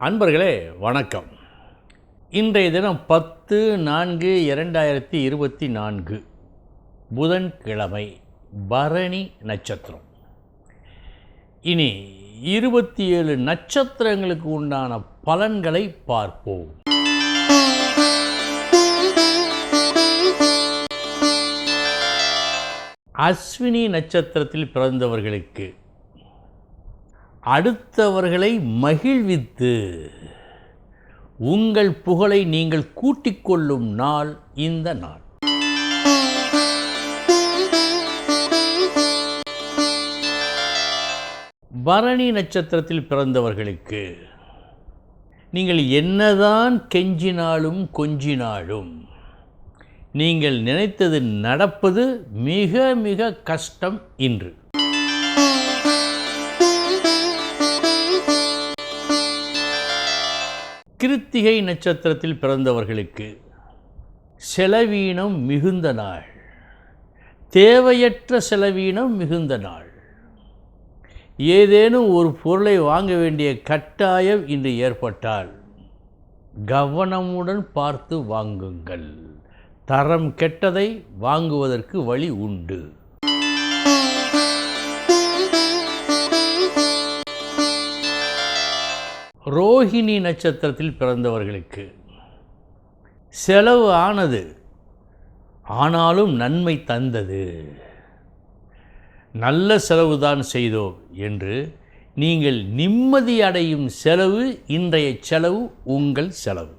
அன்பர்களே வணக்கம். இன்றைய தினம் பத்து நான்கு இரண்டாயிரத்தி இருபத்தி நான்கு. புதன்கிழமை பரணி நட்சத்திரம். இனி இருபத்தி ஏழு நட்சத்திரங்களுக்கு உண்டான பலன்களை பார்ப்போம். அஸ்வினி நட்சத்திரத்தில் பிறந்தவர்களுக்கு அடுத்தவர்களை மகிழ்வித்து உங்கள் புகழை நீங்கள் கூட்டிக் கொள்ளும் நாள் இந்த நாள். பரணி நட்சத்திரத்தில் பிறந்தவர்களுக்கு நீங்கள் என்னதான் கெஞ்சினாலும் கொஞ்சினாலும் நீங்கள் நினைத்தது நடப்பது மிக மிக கஷ்டம் இன்று. கிருத்திகை நட்சத்திரத்தில் பிறந்தவர்களுக்கு செலவீனம் மிகுந்த நாள். தேவையற்ற செலவீனம் மிகுந்த நாள். ஏதேனும் ஒரு பொருளை வாங்க வேண்டிய கட்டாயம் இன்று ஏற்பட்டால் கவனமுடன் பார்த்து வாங்குங்கள். தரம் கெட்டதை வாங்குவதற்கு வழி உண்டு. ரோஹிணி நட்சத்திரத்தில் பிறந்தவர்களுக்கு செலவு ஆனது ஆனாலும் நன்மை தந்தது. நல்ல செலவு தான் செய்தோம் என்று நீங்கள் நிம்மதி அடையும் செலவு இன்றைய செலவு உங்கள் செலவு.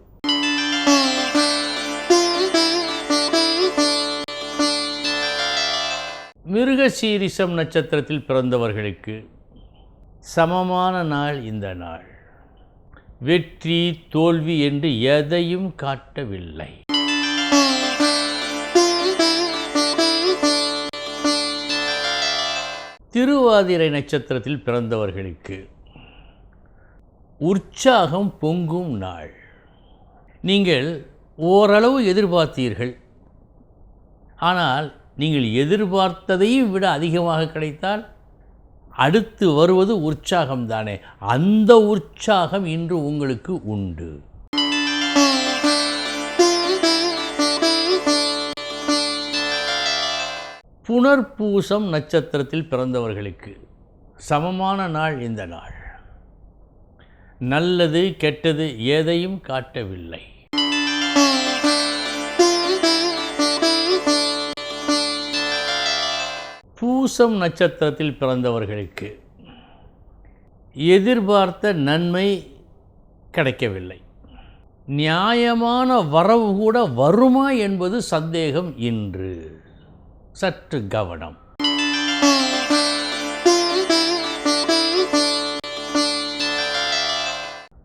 மிருகசீரிசம் நட்சத்திரத்தில் பிறந்தவர்களுக்கு சமமான நாள் இந்த நாள். வெற்றி தோல்வி என்று எதையும் காட்டவில்லை. திருவாதிரை நட்சத்திரத்தில் பிறந்தவர்களுக்கு உற்சாகம் பொங்கும் நாள். நீங்கள் ஓரளவு எதிர்பார்த்தீர்கள். ஆனால் நீங்கள் எதிர்பார்த்ததையும் விட அதிகமாக கிடைத்தால் அடுத்து வருவது உற்சாகம் தானே அந்த உற்சாகம் இன்று உங்களுக்கு உண்டு. புனர்பூசம் நட்சத்திரத்தில் பிறந்தவர்களுக்கு சமமான நாள் இந்த நாள். நல்லது கெட்டது எதையும் காட்டவில்லை. பூசம் நட்சத்திரத்தில் பிறந்தவர்களுக்கு எதிர்பார்த்த நன்மை கிடைக்கவில்லை. நியாயமான வரவு கூட வருமா என்பது சந்தேகம் இன்று. சற்று கவனம்.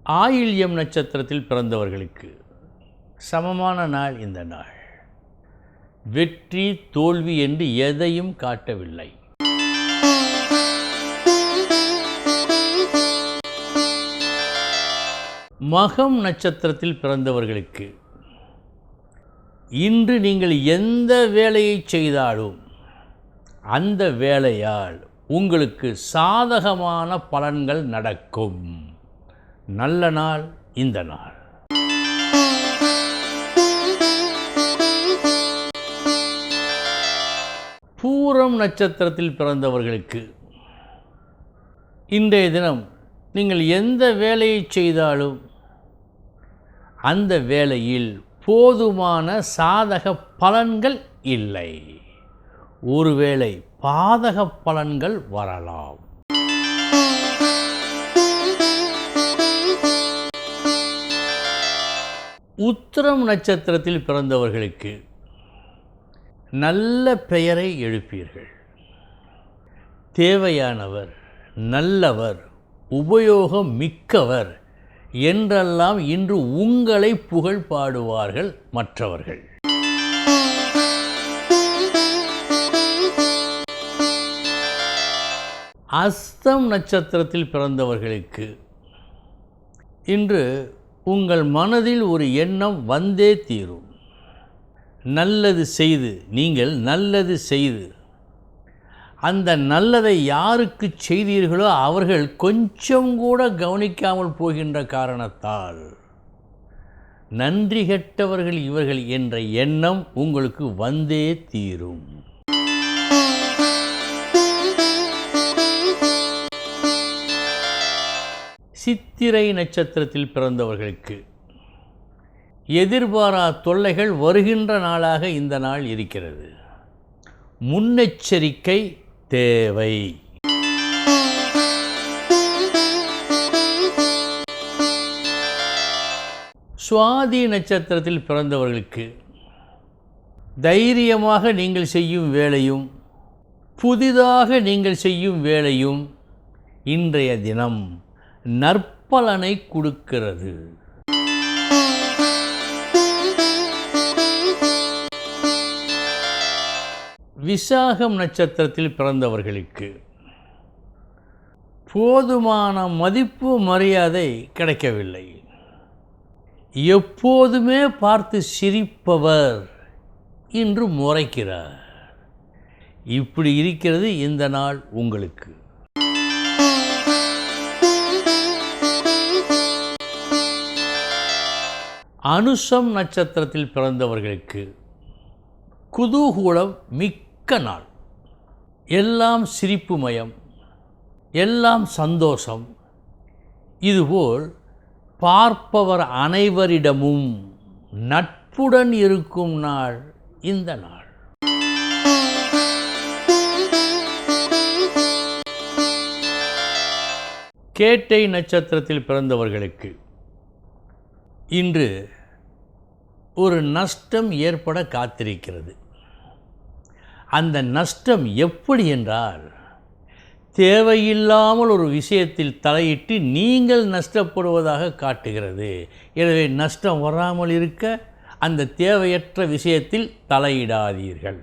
ஆயில்யம் நட்சத்திரத்தில் பிறந்தவர்களுக்கு சமமான நாள் இந்த நாள். வெற்றி தோல்வி என்று எதையும் காட்டவில்லை. மகம் நட்சத்திரத்தில் பிறந்தவர்களுக்கு இன்று நீங்கள் எந்த வேலையை செய்தாலும் அந்த வேலையால் உங்களுக்கு சாதகமான பலன்கள் நடக்கும். நல்ல நாள் இந்த நாள். பூரம் நட்சத்திரத்தில் பிறந்தவர்களுக்கு இன்றைய தினம் நீங்கள் எந்த வேலையை செய்தாலும் அந்த வேலையில் போதுமான சாதக பலன்கள் இல்லை. ஒருவேளை பாதக பலன்கள் வரலாம். உத்திரம் நட்சத்திரத்தில் பிறந்தவர்களுக்கு நல்ல பெயரை எழுப்பீர்கள். தேவையானவர் நல்லவர் உபயோகம் மிக்கவர் என்றெல்லாம் இன்று உங்களை புகழ் பாடுவார்கள் மற்றவர்கள். அஸ்தம் நட்சத்திரத்தில் பிறந்தவர்களுக்கு இன்று உங்கள் மனதில் ஒரு எண்ணம் வந்தே தீரும். நல்லது செய்து நீங்கள் நல்லது செய்து. அந்த நல்லதை யாருக்கு செய்தீர்களோ அவர்கள் கொஞ்சம் கூட கவனிக்காமல் போகின்ற காரணத்தால். நன்றி கெட்டவர்கள் இவர்கள் என்ற எண்ணம் உங்களுக்கு வந்தே தீரும். சித்திரை நட்சத்திரத்தில் பிறந்தவர்களுக்கு எதிர்பாரா தொல்லைகள் வருகின்ற நாளாக இந்த நாள் இருக்கிறது. முன்னெச்சரிக்கை தேவை. சுவாதி நட்சத்திரத்தில் பிறந்தவர்களுக்கு தைரியமாக நீங்கள் செய்யும் வேலையும் புதிதாக நீங்கள் செய்யும் வேலையும் இன்றைய தினம் நற்பலனை கொடுக்கிறது. விசாகம் நட்சத்திரத்தில் பிறந்தவர்களுக்கு போதுமான மதிப்பு மரியாதை கிடைக்கவில்லை. எப்போதுமே பார்த்து சிரிப்பவர் இன்று முறைக்கிறார். இப்படி இருக்கிறது இந்த நாள் உங்களுக்கு. அனுஷம் நட்சத்திரத்தில் பிறந்தவர்களுக்கு குதூகூலம் மிக்க நாள். எல்லாம் சிரிப்புமயம் எல்லாம் சந்தோஷம். இதுபோல் பார்ப்பவர் அனைவரிடமும் நட்புடன் இருக்கும் நாள் இந்த நாள். கேட்டை நட்சத்திரத்தில் பிறந்தவர்களுக்கு இன்று ஒரு நஷ்டம் ஏற்பட காத்திருக்கிறது. அந்த நஷ்டம் எப்படி என்றால் தேவையில்லாமல் ஒரு விஷயத்தில் தலையிட்டு நீங்கள் நஷ்டப்படுவதாக காட்டுகிறது. எனவே நஷ்டம் வராமல் இருக்க அந்த தேவையற்ற விஷயத்தில் தலையிடாதீர்கள்.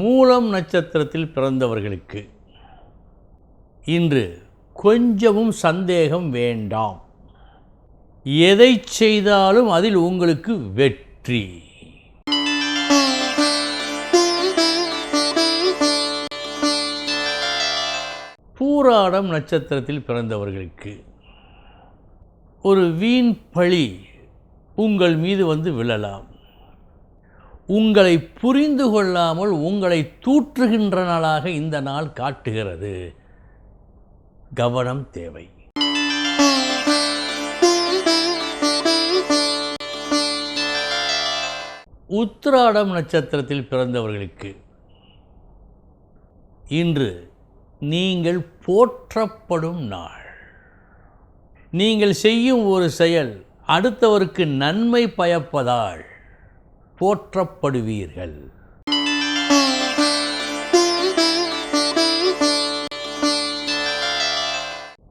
மூலம் நட்சத்திரத்தில் பிறந்தவர்களுக்கு இன்று கொஞ்சமும் சந்தேகம் வேண்டாம். எதை செய்தாலும் அதில் உங்களுக்கு வெற்றி. பூராடம் நட்சத்திரத்தில் பிறந்தவர்களுக்கு ஒரு வீண் பழி உங்கள் மீது வந்து விழலாம். உங்களை புரிந்து கொள்ளாமல் உங்களை தூற்றுகின்ற நாளாக இந்த நாள் காட்டுகிறது. கவனம் தேவை. உத்திராடம் நட்சத்திரத்தில் பிறந்தவர்களுக்கு. இன்று நீங்கள் போற்றப்படும் நாள். நீங்கள் செய்யும் ஒரு செயல் அடுத்தவருக்கு நன்மை பயப்பதால் போற்றப்படுவீர்கள்.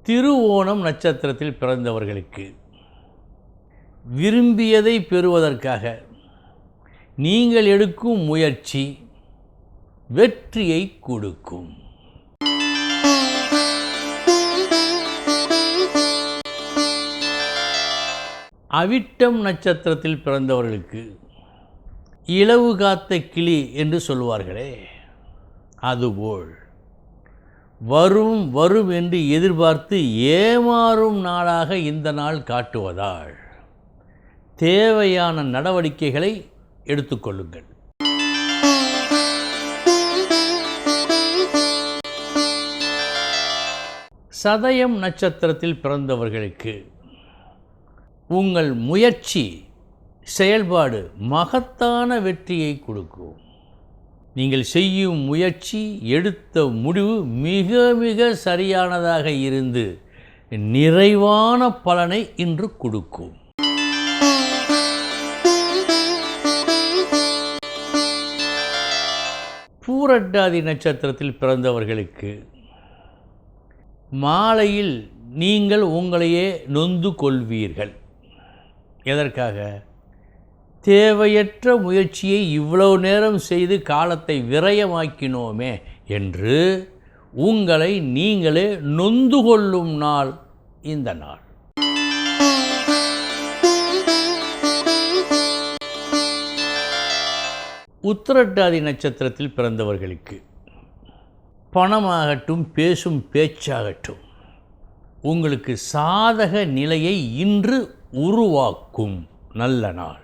திருவோணம் நட்சத்திரத்தில் பிறந்தவர்களுக்கு. விரும்பியதை பெறுவதற்காக நீங்கள் எடுக்கும் முயற்சி வெற்றியை கொடுக்கும். அவிட்டம் நட்சத்திரத்தில் பிறந்தவர்களுக்கு இளவு காத்த கிளி என்று சொல்வார்களே அதுபோல் வரும் வரும் என்று எதிர்பார்த்து ஏமாறும் நாளாக இந்த நாள் காட்டுவதால் தேவையான நடவடிக்கைகளை எடுத்துக்கொள்ளுங்கள். சதயம் நட்சத்திரத்தில் பிறந்தவர்களுக்கு உங்கள் முயற்சி செயல்பாடு மகத்தான வெற்றியை கொடுக்கும். நீங்கள் செய்யும் முயற்சி எடுத்த முடிவு மிக மிக சரியானதாக இருந்து நிறைவான பலனை இன்று கொடுக்கும். பூரட்டாதி நட்சத்திரத்தில் பிறந்தவர்களுக்கு மாலையில் நீங்கள் உங்களையே நொந்து கொள்வீர்கள். எதற்காக? தேவையற்ற முயற்சியை இவ்வளவு நேரம் செய்து காலத்தை விரயமாக்கினோமே என்று உங்களை நீங்களே நொந்து கொள்ளும் நாள் இந்த நாள். உத்திரட்டாதி நட்சத்திரத்தில் பிறந்தவர்களுக்கு பணமாகட்டும் பேசும் பேச்சாகட்டும் உங்களுக்கு சாதக நிலையை இன்று உருவாக்கும் நல்ல நாள்.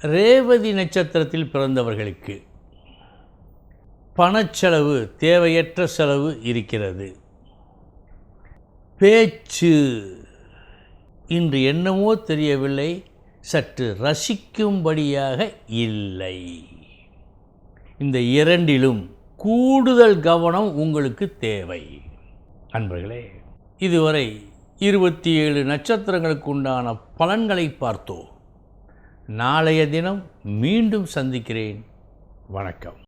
ரேவதி நட்சத்திரத்தில் பிறந்தவர்களுக்கு பணச்செலவு தேவையற்ற செலவு இருக்கிறது. பேச்சு இன்று என்னமோ தெரியவில்லை சற்று ரசிக்கும்படியாக இல்லை. இந்த இரண்டிலும் கூடுதல் கவனம் உங்களுக்கு தேவை. அன்பர்களே இதுவரை இருபத்தி ஏழு நட்சத்திரங்களுக்கு உண்டான பலன்களை பார்த்தோம். நாளைய தினம் மீண்டும் சந்திக்கிறேன். வணக்கம்.